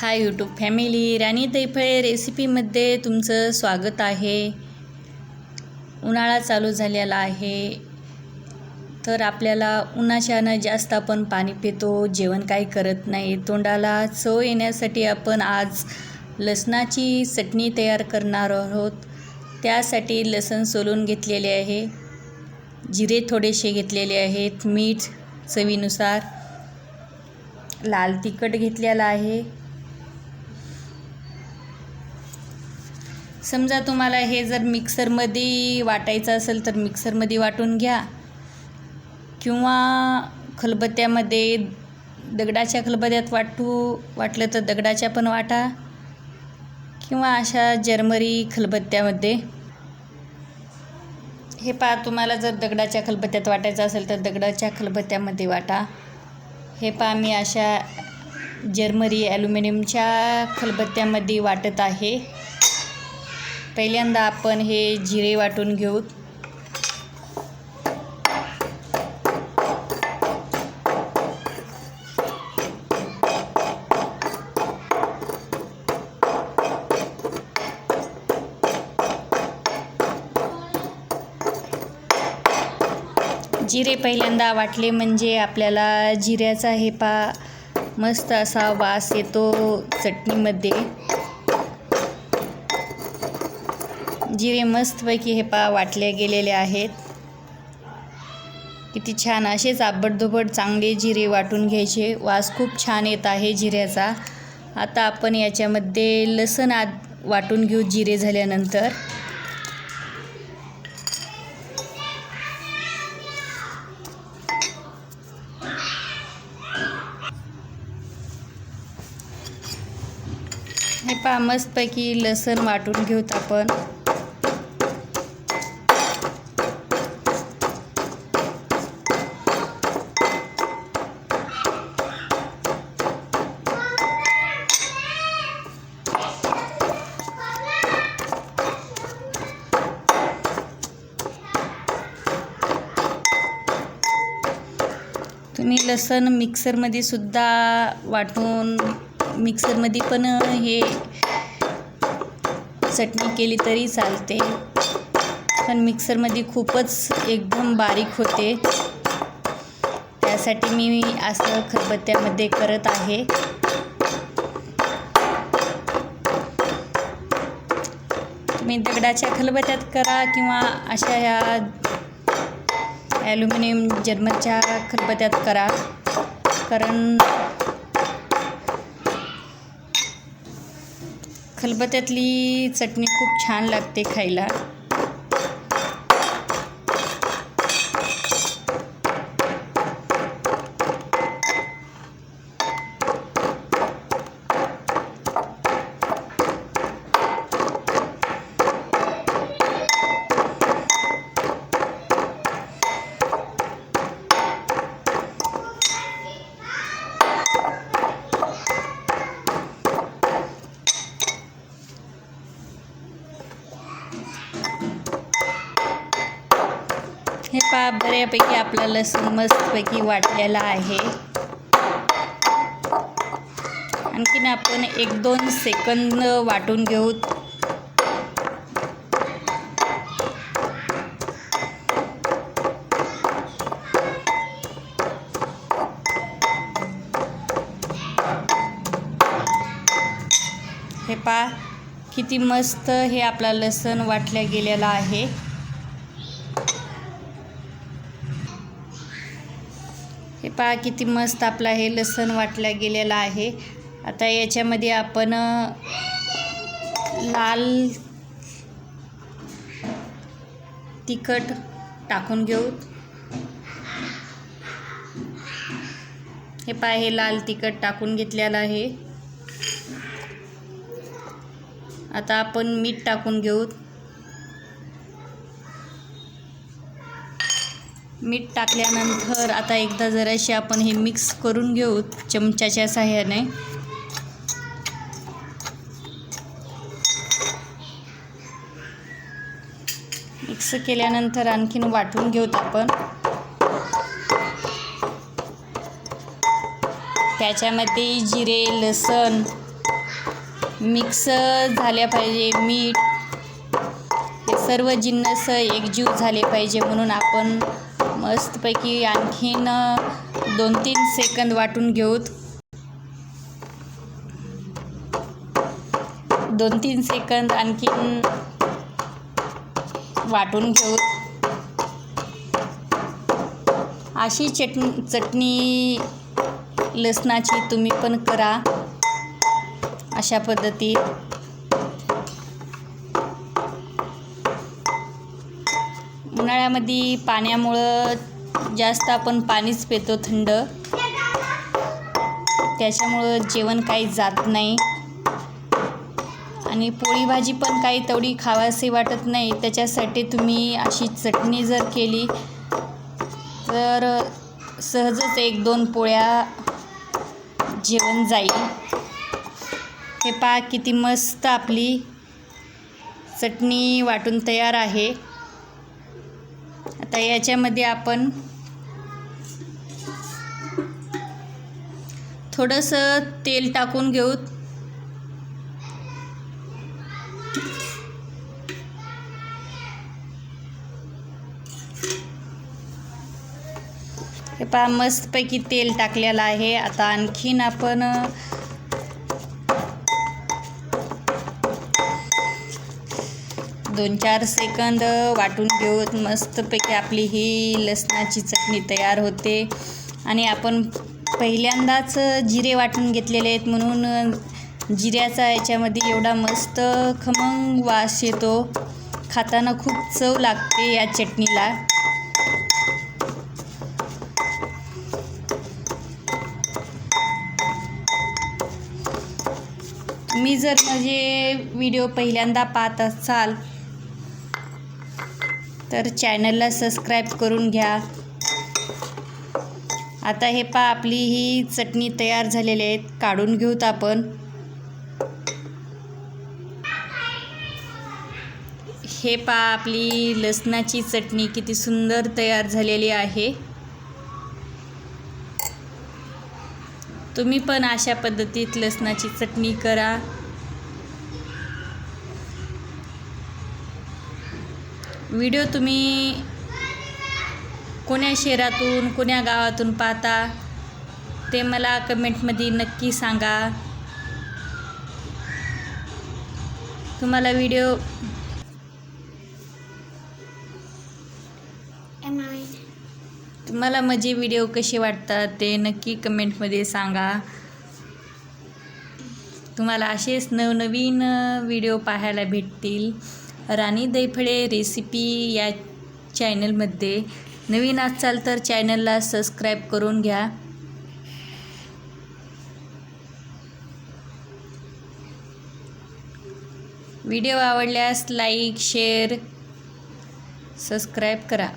Hi YouTube family राणी दैफळे रेसिपीमध्ये तुमचं स्वागत आहे. उन्हाळा चालू झालेला आहे. तर आपल्याला उन्हाच्यानं जास्त आपण पाणी पितो जेवण काही करत नाही. तोंडाला चव येण्यासाठी आपण आज लसणाची चटणी तयार करणार आहोत. त्यासाठी लसण सोलून घेतलेले आहे. जिरे थोडेसे घेतलेले आहेत. मीठ चवीनुसार. लाल तिखट घेतलेला आहे. समजा तुम्हाला हे जर मिक्सरमध्ये वाटायचं असेल तर मिक्सरमध्ये वाटून घ्या. किंवा खलबत्त्यामध्ये दगडाच्या खलबत्त्यात वाटू वाटलं तर दगडाच्या पण वाटा. किंवा अशा जर्मरी खलबत्त्यामध्ये. हे पहा तुम्हाला जर दगडाच्या खलबत्त्यात वाटायचं असेल तर दगडाच्या खलबत्त्यामध्ये वाटा. हे पहा मी अशा जर्मरी ॲल्युमिनियमच्या खलबत्त्यामध्ये वाटत आहे. पहिल्यांदा आपण हे जिरे वाटून घेऊ. जिरे पहिल्यांदा वाटले म्हणजे आपल्याला जिऱ्याचा हे पा मस्त असा वास येतो चटणीमध्ये. जिरे मस्तपैकी हे पा वाटले गेलेले आहेत. किती छान असेच आबडधोबड चांगले जिरे वाटून घ्यायचे. वास खूप छान येत आहे जिऱ्याचा. आता आपण याच्यामध्ये लसण आ वाटून घेऊ जिरे झाल्यानंतर. हे पहा मस्तपैकी लसण वाटून घेऊत आपण. तुम्ही लसण मिक्सरमध्ये सुद्धा वाटून मिक्सरमध्ये पण हे चटणी केली तरी चालते. पण मिक्सरमध्ये खूपच एकदम बारीक होते. त्यासाठी मी असं खरबत्त्यामध्ये करत आहे. तुम्ही दगडाच्या खलबत्त्यात करा किंवा अशा ह्या ॲल्युमिनियम जन्मच्या खलबत्यात करा. कारण खलबत्यातली चटणी खूप छान लागते खायला हे यापैकी बऱ्यापैकी आपला लसूण मस्तपैकी वाटलेला आहे. आणखीन आपण एक दोन सेकंद वाटून घेऊ. हे पा किती मस्त हे आपला लसण वाटल्या गेलेला आहे. पहा किती मस्त आपला हे लसण वाटला गेलेला आहे. आता याच्यामध्ये आपण लाल तिखट टाकून घेऊ. हे पहा हे लाल तिखट टाकून घेतलेलं आहे. आता आपण मीठ टाकून घेऊ. मीठ टाकल्यानंतर आता एकदा जराशी आपण हे मिक्स करून घेऊ चमच्याच्या साह्याने मिक्स केल्यानंतर आणखीन वाटून घेऊत आपण. त्याच्यामध्ये जिरे लसण मिक्स झाल्या पाहिजे मीठ. हे सर्व जिन्नस एकजीव झाले पाहिजे म्हणून आपण मस्तपैकी आणखीन दोन तीन सेकंद वाटून घेऊत. दोन तीन सेकंद आणखीन वाटून घेऊ अशी चटणी चटणी लसणाची तुम्ही पण करा. अशा पद्धतीत उन्हाळ्यामध्ये पाण्यामुळं जास्त आपण पाणीच पितो थंड. त्याच्यामुळं जेवण काही जात नाही. आणि पोळी भाजी पण काही तेवढी खावासी वाटत नाही. त्याच्यासाठी तुम्ही अशी चटणी जर केली तर सहजच एक दोन पोळ्या जेवण जाईल. हे पहा किती मस्त आपली चटणी वाटून तयार आहे. आता याच्यामध्ये आपण थोडंसं तेल टाकून घेऊ. हे पहा मस्तपैकी तेल टाकलेलं आहे. आता आणखीन आपण दोन चार सेकंद वाटून घेऊत मस्तपैकी आपली ही लसणाची चटणी तयार होते. आणि आपण पहिल्यांदाच जिरे वाटून घेतलेले आहेत म्हणून जिऱ्याचा याच्यामध्ये एवढा मस्त खमंग वास येतो. खाताना खूप चव लागते या चटणीला. तुम्ही जर माझे व्हिडिओ पहिल्यांदा पाहत असाल तर चॅनलला सबस्क्राईब करून घ्या. आता हे पा आपली ही चटणी तयार झालेली आहेत काढून घेऊत आपण. हे पा आपली लसणाची चटणी किती सुंदर तयार झालेली आहे. तुम्ही पण अशा पद्धतीत लसणाची चटणी करा. व्हिडिओ तुम्ही कोण्या शहरातून कोण्या गावातून पाहता ते मला कमेंटमध्ये नक्की सांगा. तुम्हाला व्हिडिओ तुम्हाला माझे व्हिडिओ कसे वाटतात ते नक्की कमेंटमध्ये सांगा. तुम्हाला असेच नवनवीन व्हिडिओ पाहायला भेटतील. राणी दैफळे रेसिपी या चॅनलमध्ये नवीन असाल तर चॅनलला सबस्क्राईब करून घ्या. व्हिडिओ आवडल्यास लाईक शेअर सबस्क्राईब करा.